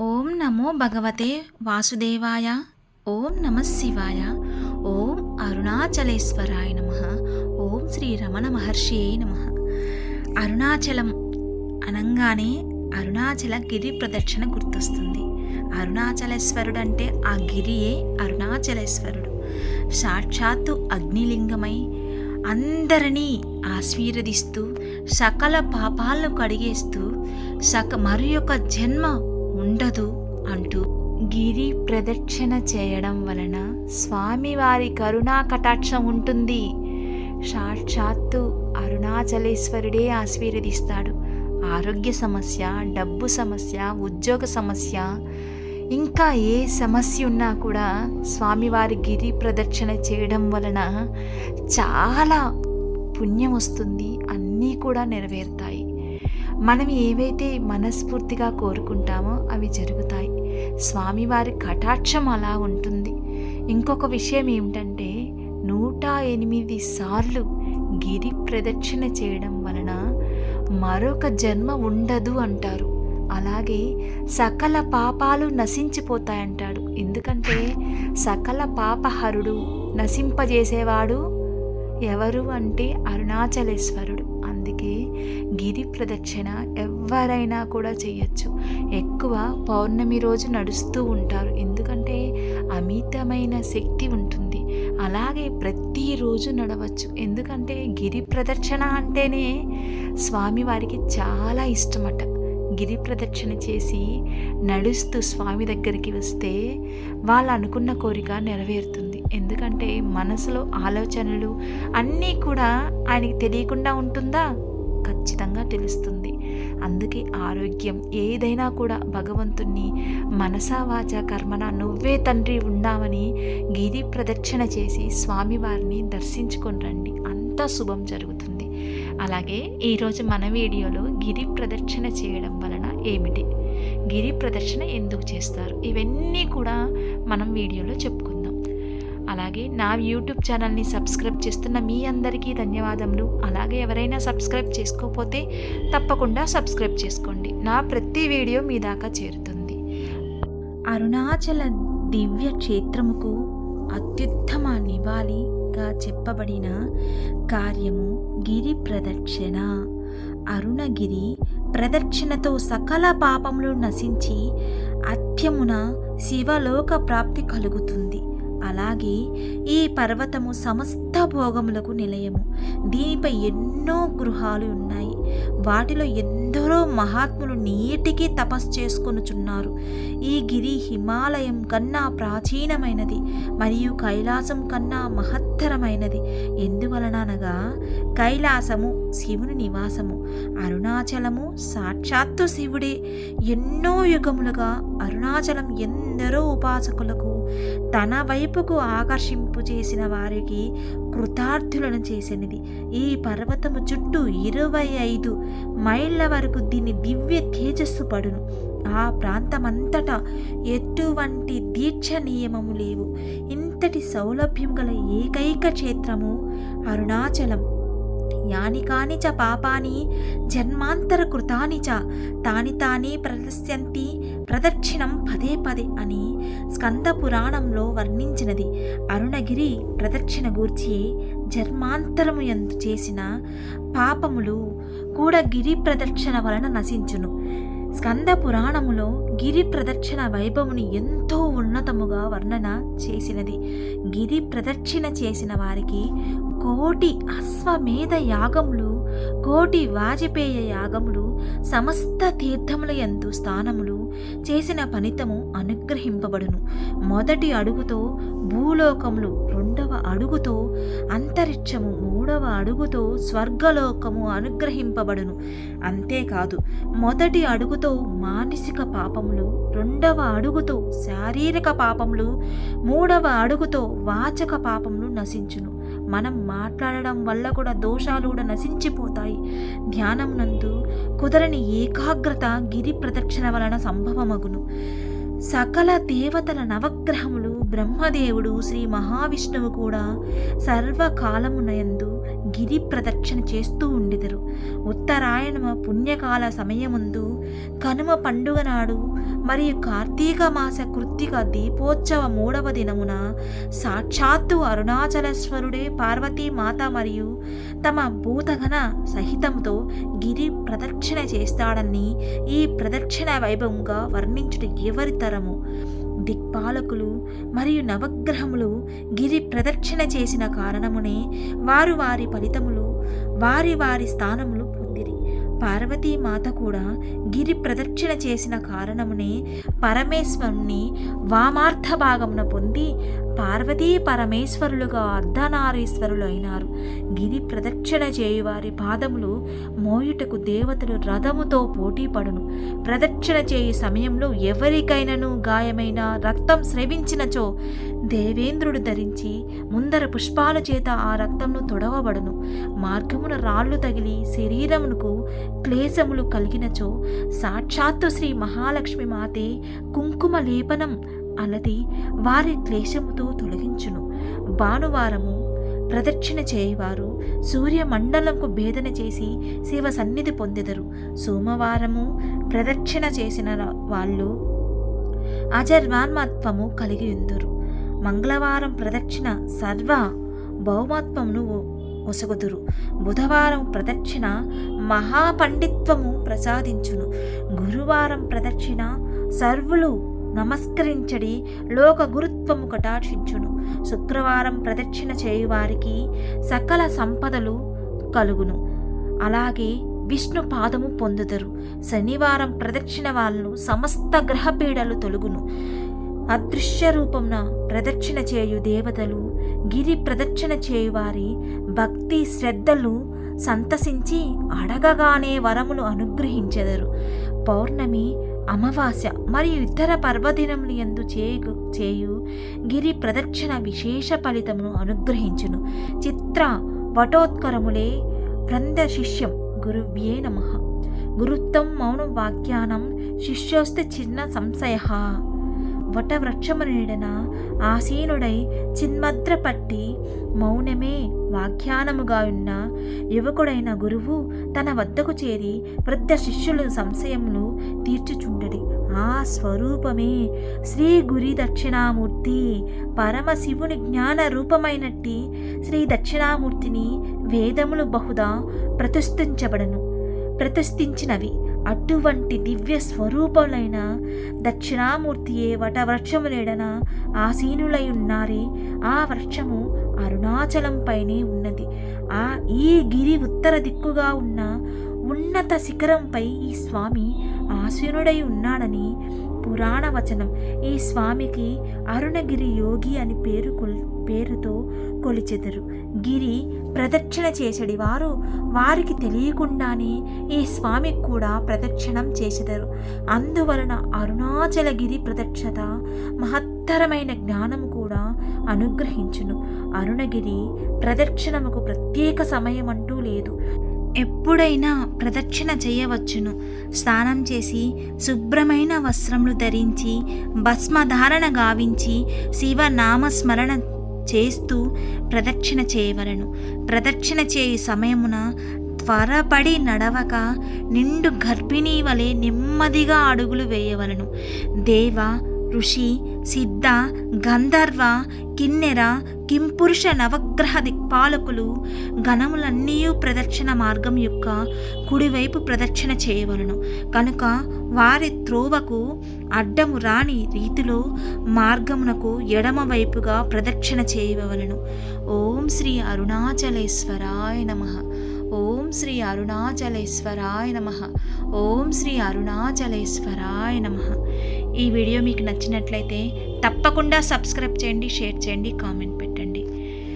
ఓం నమో భగవతే వాసుదేవాయ. ఓం నమ శివాయ. ఓం అరుణాచలేశ్వరాయ నమ. ఓం శ్రీ రమణ మహర్షియే నమ. అరుణాచలం అనంగానే అరుణాచల గిరి ప్రదక్షిణ గుర్తొస్తుంది. అరుణాచలేశ్వరుడు అంటే ఆ గిరియే అరుణాచలేశ్వరుడు. సాక్షాత్తు అగ్నిలింగమై అందరినీ ఆశీర్వదిస్తూ సకల పాపాలను కడిగేస్తూ సక మరి యొక్క జన్మ ఉండదు అంటూ గిరి ప్రదక్షిణ చేయడం వలన స్వామివారి కరుణా కటాక్షం ఉంటుంది. సాక్షాత్తు అరుణాచలేశ్వరుడే ఆశీర్వదిస్తాడు. ఆరోగ్య సమస్య డబ్బు సమస్య ఉద్యోగ సమస్య ఇంకా ఏ సమస్య ఉన్నా కూడా స్వామివారి గిరి ప్రదక్షిణ చేయడం వలన చాలా పుణ్యం వస్తుంది. అన్నీ కూడా నెరవేరుతాయి. మనం ఏవైతే మనస్ఫూర్తిగా కోరుకుంటామో అవి జరుగుతాయి. స్వామివారి కటాక్షం అలా ఉంటుంది. ఇంకొక విషయం ఏమిటంటే నూట ఎనిమిది సార్లు గిరి ప్రదక్షిణ చేయడం వలన మరొక జన్మ ఉండదు అంటారు. అలాగే సకల పాపాలు నశించిపోతాయంటాడు. ఎందుకంటే సకల పాపహరుడు నశింపజేసేవాడు ఎవరు అంటే అరుణాచలేశ్వరుడు. గిరి ప్రదక్షిణ ఎవరైనా కూడా చేయొచ్చు. ఎక్కువ పౌర్ణమి రోజు నడుస్తూ ఉంటారు. ఎందుకంటే అమితమైన శక్తి ఉంటుంది. అలాగే ప్రతిరోజు నడవచ్చు. ఎందుకంటే గిరి ప్రదక్షిణ అంటేనే స్వామివారికి చాలా ఇష్టమట. గిరి ప్రదక్షిణ చేసి నడుస్తూ స్వామి దగ్గరికి వస్తే వాళ్ళు అనుకున్న కోరిక నెరవేరుతుంది. ఎందుకంటే మనసులో ఆలోచనలు అన్నీ కూడా ఆయనకి తెలియకుండా ఉంటుందా? ఖచ్చితంగా తెలుస్తుంది. అందుకే ఆరోగ్యం ఏదైనా కూడా భగవంతుణ్ణి మనసా వాచ కర్మన నువ్వే తండ్రి ఉన్నామని గిరి ప్రదక్షిణ చేసి స్వామివారిని దర్శించుకొని రండి. అంతా శుభం జరుగుతుంది. అలాగే ఈరోజు మన వీడియోలో గిరి ప్రదక్షిణ చేయడం వలన ఏమిటి? గిరి ప్రదక్షిణ ఎందుకు చేస్తారు? ఇవన్నీ కూడా మనం వీడియోలో చెప్పుకుందాం. అలాగే నా యూట్యూబ్ ఛానల్ని సబ్స్క్రైబ్ చేస్తున్న మీ అందరికీ ధన్యవాదములు. అలాగే ఎవరైనా సబ్స్క్రైబ్ చేసుకోకపోతే తప్పకుండా సబ్స్క్రైబ్ చేసుకోండి. నా ప్రతి వీడియో మీ దాకా చేరుతుంది. అరుణాచల దివ్య క్షేత్రముకు అత్యుత్తమ నివాళిగా చెప్పబడిన కార్యము గిరి ప్రదక్షిణ. అరుణగిరి ప్రదక్షిణతో సకల పాపములు నశించి అత్యమున శివలోక ప్రాప్తి కలుగుతుంది. అలాగే ఈ పర్వతము సమస్త భోగములకు నిలయము. దీనిపై ఎన్నో గృహాలు ఉన్నాయి. వాటిలో ఎందరో మహాత్ములు నీటికి తపస్సు చేసుకొనుచున్నారు. ఈ గిరి హిమాలయం కన్నా ప్రాచీనమైనది మరియు కైలాసం కన్నా మహత్తరమైనది. ఎందువలన అనగా కైలాసము శివుని నివాసము అరుణాచలము సాక్షాత్తు శివుడే. ఎన్నో యుగములుగా అరుణాచలం ఎందరో ఉపాసకులకు తన వైపుకు ఆకర్షింపు చేసిన వారికి కృతార్థులను చేసినది. ఈ పర్వతము చుట్టూ ఇరవై ఐదు మైళ్ళ వరకు దీని దివ్య తేజస్సు పడును. ఆ ప్రాంతమంతటా ఎటువంటి దీక్ష నియమము లేవు. ఇంతటి సౌలభ్యం గల ఏకైక క్షేత్రము అరుణాచలం. యాని కాని చ పాపాని జన్మాంతర కృతాని చ తాని తానే ప్రదర్శంతి ప్రదక్షిణం పదే పదే అని స్కంద పురాణంలో వర్ణించినది. అరుణగిరి ప్రదక్షిణ గూర్చి జన్మాంతరము ఎందు చేసిన పాపములు కూడా గిరి ప్రదక్షిణ వలన నశించును. స్కంద పురాణములో గిరి ప్రదక్షిణ వైభవుని ఎంతో ఉన్నతముగా వర్ణన చేసినది. గిరి ప్రదక్షిణ చేసిన వారికి కోటి అశ్వమేధ యాగములు కోటి వాజపేయ యాగములు సమస్త తీర్థముల ఎందు స్థానములు చేసిన ఫలితము అనుగ్రహింపబడును. మొదటి అడుగుతో భూలోకములు రెండవ అడుగుతో అంతరిక్షము మూడవ అడుగుతో స్వర్గలోకము అనుగ్రహింపబడును. అంతేకాదు మొదటి అడుగుతో మానసిక పాపములు రెండవ అడుగుతో శారీరక పాపములు మూడవ అడుగుతో వాచక పాపములు నశించును. మనం మాట్లాడడం వల్ల కూడా దోషాలు కూడా నశించిపోతాయి. ధ్యానం నందు కుదరని ఏకాగ్రత గిరి ప్రదక్షిణ వలన సంభవమగును. సకల దేవతల నవగ్రహములు బ్రహ్మదేవుడు శ్రీ మహావిష్ణువు కూడా సర్వకాలమునయందు గిరి ప్రదక్షిణ చేస్తూ ఉండెదరు. ఉత్తరాయణమ పుణ్యకాల సమయముందు కనుమ పండుగ నాడు మరియు కార్తీక మాస కృత్తిక దీపోత్సవ మూడవ దినమున సాక్షాత్తు అరుణాచలేశ్వరుడే పార్వతీ మాత మరియు తమ భూతగణ సహితంతో గిరి ప్రదక్షిణ చేస్తాడని ఈ ప్రదక్షిణ వైభవంగా వర్ణించుట ఎవరి తరము? దిక్పాలకులు మరియు నవగ్రహములు గిరి ప్రదక్షిణ చేసిన కారణమునే వారు వారి ఫలితములు వారి వారి స్థానములు పార్వతీమాత కూడా గిరి ప్రదక్షిణ చేసిన కారణమునే పరమేశ్వరుని వామార్థ భాగమున పొంది పార్వతీ పరమేశ్వరులుగా అర్ధనారీశ్వరులు అయినారు. గిరి ప్రదక్షిణ చేయువారి పాదములు మోయుటకు దేవతలు రథముతో పోటీ పడును. ప్రదక్షిణ చేయు సమయంలో ఎవరికైనను గాయమైన రక్తం స్రవించినచో దేవేంద్రుడు ధరించి ముందర పుష్పాల చేత ఆ రక్తంను తొడవబడును. మార్గమున రాళ్ళు తగిలి శరీరమునకు క్లేశములు కలిగినచో సాక్షాత్తు శ్రీ మహాలక్ష్మి మాతే కుంకుమ లేపనం అన్నది వారి క్లేశముతో తొలగించును. భానువారము ప్రదక్షిణ చేయవారు సూర్యమండలంకు భేదన చేసి శివ సన్నిధి పొందెదరు. సోమవారము ప్రదక్షిణ చేసిన వాళ్ళు అజర్వాన్మత్వము కలిగి ఉందరు మంగళవారం ప్రదక్షిణ సర్వ బహుమత్వమును ఒసగుదురు. బుధవారం ప్రదక్షిణ మహాపండిత్వము ప్రసాదించును. గురువారం ప్రదక్షిణ సర్వులు నమస్కరించడి లోక గురుత్వము కటాక్షించును. శుక్రవారం ప్రదక్షిణ చేయువారికి సకల సంపదలు కలుగును. అలాగే విష్ణు పాదము పొందుదరు. శనివారం ప్రదక్షిణ వాళ్ళను సమస్త గ్రహపీడలు తొలుగును. అదృశ్య రూపంన ప్రదక్షిణ చేయు దేవతలు గిరి ప్రదక్షిణ చేయువారి భక్తి శ్రద్ధలు సంతసించి అడగగానే వరములు అనుగ్రహించెదరు. పౌర్ణమి అమావాస్య మరియు ఇతర పర్వదినములు ఎందు చేయు చేయు గిరి ప్రదక్షిణ విశేష ఫలితమును అనుగ్రహించును. చిత్ర వటోత్కరములే వృంద శిష్యం గురువ్యే నమ. గురుత్వం మౌనం వాక్యానం శిష్యోస్తే చిన్న సంశయ. వటవృక్షము నీడన ఆసీనుడై చిన్మద్రపట్టి మౌనమే వాఖ్యానముగా ఉన్న యువకుడైన గురువు తన వద్దకు చేరి వృద్ధ శిష్యుల సంశయములు తీర్చుచుండడి ఆ స్వరూపమే శ్రీ గురి దక్షిణామూర్తి పరమశివుని జ్ఞాన రూపమైనట్టి శ్రీ దక్షిణామూర్తిని వేదములు బహుదా ప్రతిష్ఠించబడను ప్రతిష్ఠించినవి అటువంటి దివ్య స్వరూపములైన దక్షిణామూర్తియే వటవృక్షములేడన ఆసీనులై ఉన్నారే ఆ వృక్షము అరుణాచలంపైనే ఉన్నది. ఆ ఈ గిరి ఉత్తర దిక్కుగా ఉన్న ఉన్నత శిఖరంపై ఈ స్వామి ఆసీనుడై ఉన్నాడని పురాణ వచనం. ఈ స్వామికి అరుణగిరి యోగి అని పేరు కొల్ పేరుతో కొలిచెదరు. గిరి ప్రదక్షిణ చేసడి. వారు వారికి తెలియకుండానే ఈ స్వామికి కూడా ప్రదక్షిణం చేసెదరు. అందువలన అరుణాచలగిరి ప్రదక్షత మహత్తరమైన జ్ఞానము కూడా అనుగ్రహించును. అరుణగిరి ప్రదక్షిణముకు ప్రత్యేక సమయం అంటూ లేదు. ఎప్పుడైనా ప్రదక్షిణ చేయవచ్చును. స్నానం చేసి శుభ్రమైన వస్త్రములు ధరించి భస్మధారణ గావించి శివనామస్మరణ చేస్తూ ప్రదక్షిణ చేయవలను. ప్రదక్షిణ చేయు సమయమున త్వరపడి నడవక నిండు గర్భిణీ వలె నెమ్మదిగా అడుగులు వేయవలను. దేవ ఋషి సిద్ధ గంధర్వ కిన్నెర కింపురుష నవగ్రహ దిక్పాలకులు గణములన్నీ ప్రదక్షిణ మార్గం యొక్క కుడివైపు ప్రదక్షిణ చేయవలను. కనుక వారి త్రోవకు అడ్డము రాని రీతిలో మార్గమునకు ఎడమవైపుగా ప్రదక్షిణ చేయవలను. ఓం శ్రీ అరుణాచలేశ్వరాయ నమ. ఓం శ్రీ అరుణాచలేశ్వరాయ నమ. ఓం శ్రీ అరుణాచలేశ్వరాయ నమ. ఈ వీడియో మీకు నచ్చినట్లయితే తప్పకుండా సబ్స్క్రైబ్ చేయండి షేర్ చేయండి కామెంట్